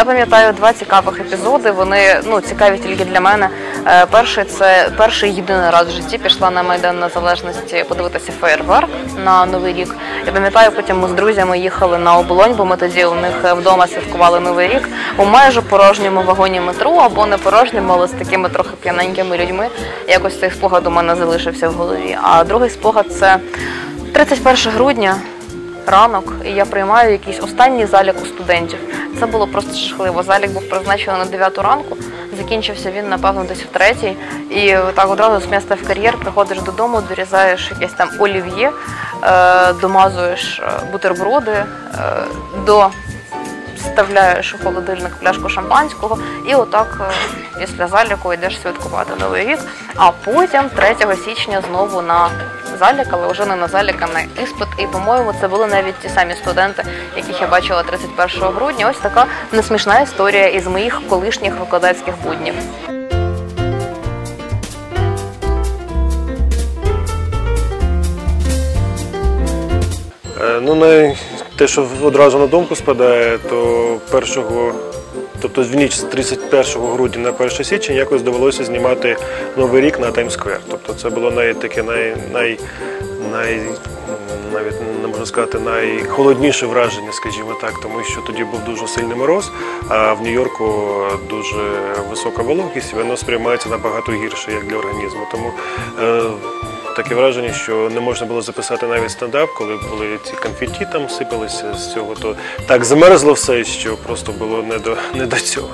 Я пам'ятаю два цікавих епізоди. Вони ну цікаві тільки для мене. Е, Перший це перший єдиний раз в житті пішла на майдан незалежності подивитися фейерверк на новий рік. Я пам'ятаю, потім ми з друзями їхали на оболонь, бо ми тоді у них е, вдома святкували новий рік у майже порожньому вагоні метро або не порожньому, але з такими трохи п'яненькими людьми. Якось цей спогад у мене залишився в голові. А другий спогад це 31 грудня. Ранок, і я приймаю якийсь останній залік у студентів. Це було просто жахливо. Залік був призначений на 9 ранку. Закінчився він, напевно, десь в третій. І так одразу з міста в кар'єр приходиш додому, дорізаєш якесь там олів'є, е, домазуєш е, бутерброди, е, до вставляєш у холодильник пляшку шампанського і отак після заліку йдеш святкувати новий рік. А потім 3 січня знову на залік, але вже не на залік, а на іспит. І, по-моєму, це були навіть ті самі студенти, яких я бачила 31 грудня. Ось така несмішна історія із моїх колишніх викладацьких буднів. Е, Ну, най... те, що одразу на думку спадає, то першого, тобто в ніч з 31 грудня на 1 січня якось довелося знімати Новий рік на Таймсквер. Тобто це було навіть таке най, най, най, навіть не можна сказати, найхолодніше враження, скажімо так, тому що тоді був дуже сильний мороз, а в Нью-Йорку дуже висока вологість, і воно сприймається набагато гірше, як для організму. Тому е, Таке враження, що не можна було записати навіть стендап, коли були ці конфетті там сипалися з цього, то так замерзло все, що просто було не до, не до цього.